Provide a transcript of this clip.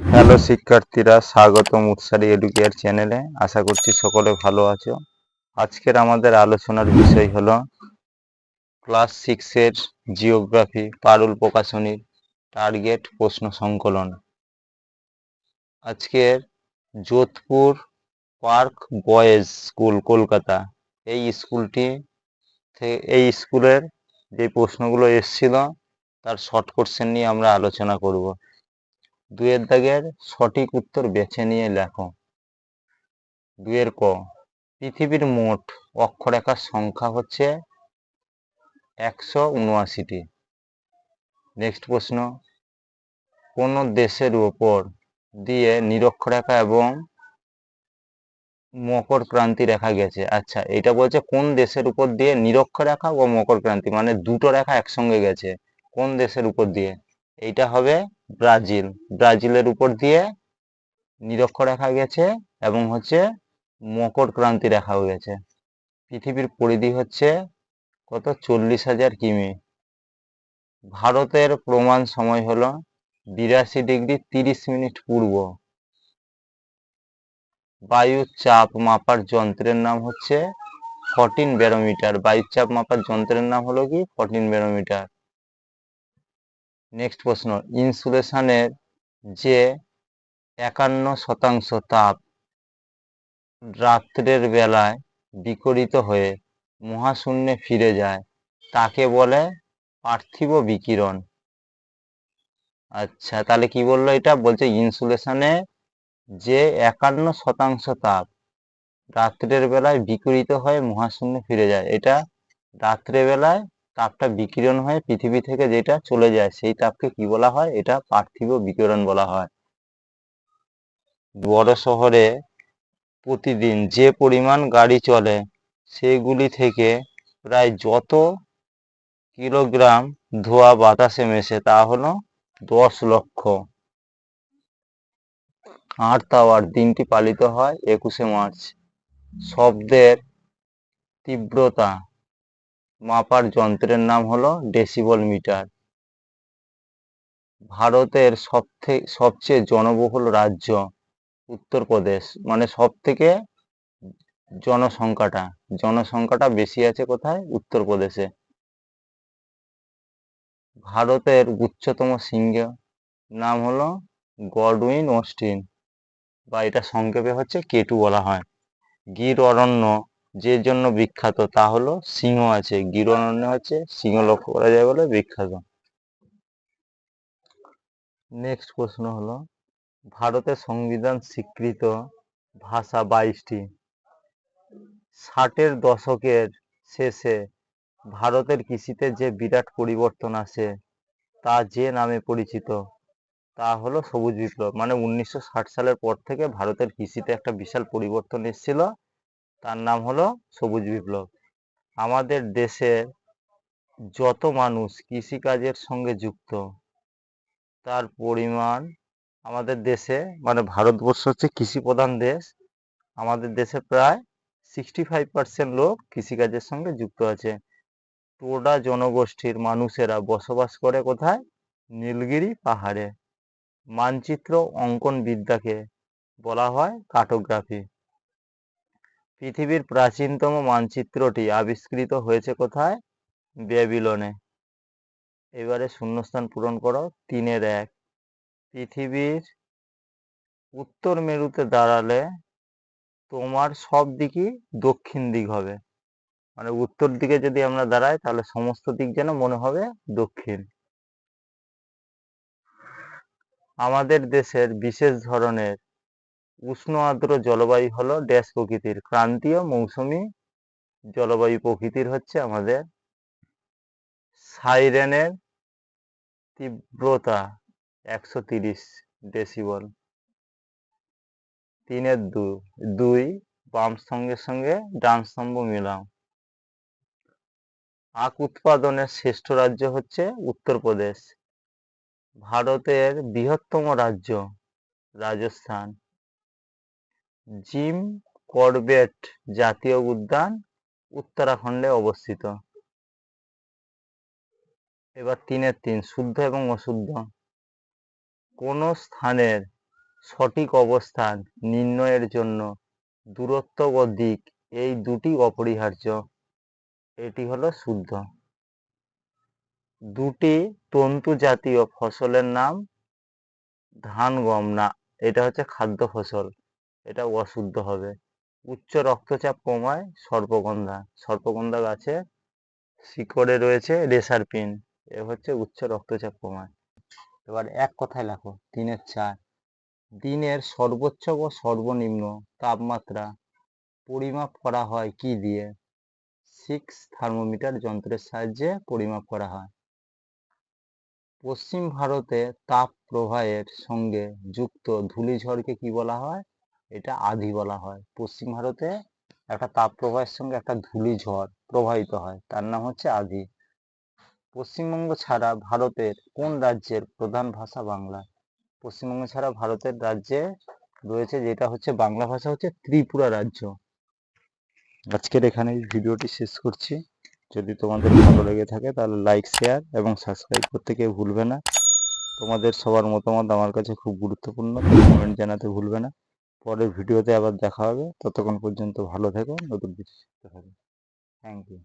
Hello শিক্ষার্থীরা, স্বাগতম উৎসারী educare চ্যানেলে। আশা করছি সকলে ভালো আছো। আজকের আমাদের আলোচনার বিষয় হলো ক্লাস সিক্সের জিওগ্রাফি, পারুল প্রকাশনীর টার্গেট প্রশ্ন সংকলন। আজকের Jodhpur park boys school, Kolkata. এই স্কুলটি এই স্কুলের যে প্রশ্নগুলো এসেছিল, তার শর্ট কোশ্চেন নিয়ে আমরা আলোচনা করব। দুয়ের দাগের সঠিক উত্তর বেছে নিয়ে লেখো। দুয়ের ক, পৃথিবীর মোট অক্ষরেখার সংখ্যা হচ্ছে একশো উনআশিটি। নেক্সট প্রশ্ন, কোন দেশের উপর দিয়ে নিরক্ষরেখা এবং মকর ক্রান্তি রেখা গেছে? আচ্ছা এটা বলছে কোন দেশের উপর দিয়ে নিরক্ষরেখা ও মকর ক্রান্তি মানে দুটো রেখা একসঙ্গে গেছে। কোন দেশের উপর দিয়ে? এইটা হবে ব্রাজিল। ব্রাজিলের উপর দিয়ে নিরক্ষরেখা গেছে এবং হচ্ছে মকর ক্রান্তি রেখাও গেছে। পৃথিবীর পরিধি হচ্ছে কত? চল্লিশ হাজার কিমি। ভারতের প্রমাণ সময় হলো বিরাশি ডিগ্রি তিরিশ মিনিট পূর্ব। বায়ুর চাপ মাপার যন্ত্রের নাম হচ্ছে ফর্টিন ব্যারোমিটার বায়ুর চাপ মাপার যন্ত্রের নাম হলো কি? ফর্টিন ব্যারোমিটার নেক্সট প্রশ্ন, ইনসুলেশনের যে একান্ন শতাংশ তাপ রাত্রের বেলায় বিকরিত হয়ে মহাশূন্যে ফিরে যায়, তাকে বলে পার্থিব বিকিরণ। আচ্ছা তাহলে কি বলল এটা? বলছে ইনসুলেশনে যে একান্ন শতাংশ তাপ রাত্রের বেলায় বিকরিত হয়ে মহাশূন্যে ফিরে যায়, এটা রাত্রে বেলায় তাপটা বিকিরণ হয়ে পৃথিবী থেকে যেটা চলে যায়, সেই তাপকে কি বলা হয়? এটা পার্থিব বিকিরণ বলা হয়। বড় শহরে প্রতিদিন যে পরিমাণ গাড়ি চলে, সেগুলি থেকে প্রায় যত কিলোগ্রাম ধোঁয়া বাতাসে মেশে, তা হলো দশ লক্ষ। আর্থ আওয়ার দিনটি পালিত হয় একুশে মার্চ। শব্দের তীব্রতা মাপার যন্ত্রের নাম হলো ডেসিবল মিটার। ভারতের সবথেকে সবচেয়ে জনবহুল রাজ্য উত্তরপ্রদেশ। মানে সব থেকে জনসংখ্যাটা জনসংখ্যাটা বেশি আছে কোথায়? উত্তরপ্রদেশে। ভারতের উচ্চতম শৃঙ্গ নাম হলো গডউইন অস্টিন, বা এটা সংক্ষেপে হচ্ছে কেটু বলা হয়। গির অরণ্য যে জন্য বিখ্যাত তা হলো সিংহ আছে গির অরণ্য হচ্ছে সিংহ লক্ষ্য করা যায় বলে বিখ্যাত। নেক্সট প্রশ্ন হলো, ভারতের সংবিধান স্বীকৃত ভাষা বাইশটি। ষাটের দশকের শেষে ভারতের কৃষিতে যে বিরাট পরিবর্তন আসে, তা যে নামে পরিচিত, তা হলো সবুজ বিপ্লব। মানে উনিশশো ষাট সালের পর থেকে ভারতের কৃষিতে একটা বিশাল পরিবর্তন এসেছিল। তার নাম হলো সবুজ বিপ্লব। আমাদের দেশের যত মানুষ কৃষিকাজের সঙ্গে যুক্ত, তার পরিমাণ আমাদের দেশে মানে ভারতবর্ষ হচ্ছে কৃষি প্রধান দেশ, আমাদের দেশে প্রায় সিক্সটি ফাইভ পার্সেন্ট লোক কৃষিকাজের সঙ্গে যুক্ত আছে। টোডা জনগোষ্ঠীর মানুষেরা বসবাস করে কোথায়? নীলগিরি পাহাড়ে। মানচিত্র অঙ্কন বিদ্যাকে বলা হয় কার্টোগ্রাফি পৃথিবীর প্রাচীনতম মানচিত্রটি আবিষ্কৃত হয়েছে কোথায়? ব্যাবিলনে। এবারে শূন্যস্থান পূরণ করো, তিনের এক। পৃথিবীর উত্তর মেরুতে দাঁড়ালে তোমার সব দিকই দক্ষিণ দিক হবে। মানে উত্তর দিকে যদি আমরা দাঁড়াই, তাহলে সমস্ত দিক যেন মনে হবে দক্ষিণ। আমাদের দেশের বিশেষ ধরনের উষ্ণ আর্দ্র জলবায়ু হলো ড্যাশ প্রকৃতির। ক্রান্তীয় মৌসুমি জলবায়ু প্রকৃতির হচ্ছে আমাদের সাইরেনের তীব্রতা একশো তিরিশ ডেসিবল। তিনের দু, দুই বাম স্তম্ভের সঙ্গে ডান স্তম্ভ মিলাও। আখ উৎপাদনের শ্রেষ্ঠ রাজ্য হচ্ছে উত্তরপ্রদেশ। ভারতের বৃহত্তম রাজ্য রাজস্থান। জিম করবেট জাতীয় উদ্যান উত্তরাখণ্ডে অবস্থিত। এবার তিনের তিন, শুদ্ধ এবং অশুদ্ধ। কোন স্থানের সঠিক অবস্থান নির্ণয়ের জন্য দূরত্ব ও দিক এই দুটি অপরিহার্য। এটি হলো শুদ্ধ। দুটি তন্তু জাতীয় ফসলের নাম ধান গম না এটা হচ্ছে খাদ্য ফসল। এটা অশুদ্ধ হবে। উচ্চ রক্তচাপ কমায় সর্পগন্ধা। সর্পগন্ধা গাছে শিকড়ে রয়েছে রেসার পিন এ হচ্ছে উচ্চ রক্তচাপ কমায়। এবার এক কথায় লেখো তিনের চার। দিনের সর্বোচ্চ ও সর্বনিম্ন তাপমাত্রা পরিমাপ করা হয় কি দিয়ে? সিক্স থার্মোমিটার যন্ত্রের সাহায্যে পরিমাপ করা হয়। পশ্চিম ভারতে তাপ প্রবাহের সঙ্গে যুক্ত ধূলিঝড়কে কি বলা হয়? এটা আধি বলা হয়। পশ্চিম ভারতে একটা তাপ প্রবাহের সঙ্গে একটা ধুলি ঝড় প্রবাহিত হয়, তার নাম হচ্ছে আধি। পশ্চিমবঙ্গ ছাড়া ভারতের কোন রাজ্যের প্রধান ভাষা বাংলা? পশ্চিমবঙ্গ ছাড়া ভারতের রাজ্যে রয়েছে যেটা হচ্ছে বাংলা ভাষা হচ্ছে ত্রিপুরা রাজ্য। আজকের এখানে ভিডিওটি শেষ করছি। যদি তোমাদের ভালো লেগে থাকে তাহলে লাইক শেয়ার এবং সাবস্ক্রাইব করতে কেউ ভুলবে না। তোমাদের সবার মতামত আমার কাছে খুব গুরুত্বপূর্ণ কমেন্ট জানাতে ভুলবে না। পরের ভিডিওতে আবার দেখা হবে। ততক্ষণ পর্যন্ত ভালো থেকো, নতুন কিছু শিখতে থাকো থ্যাংক ইউ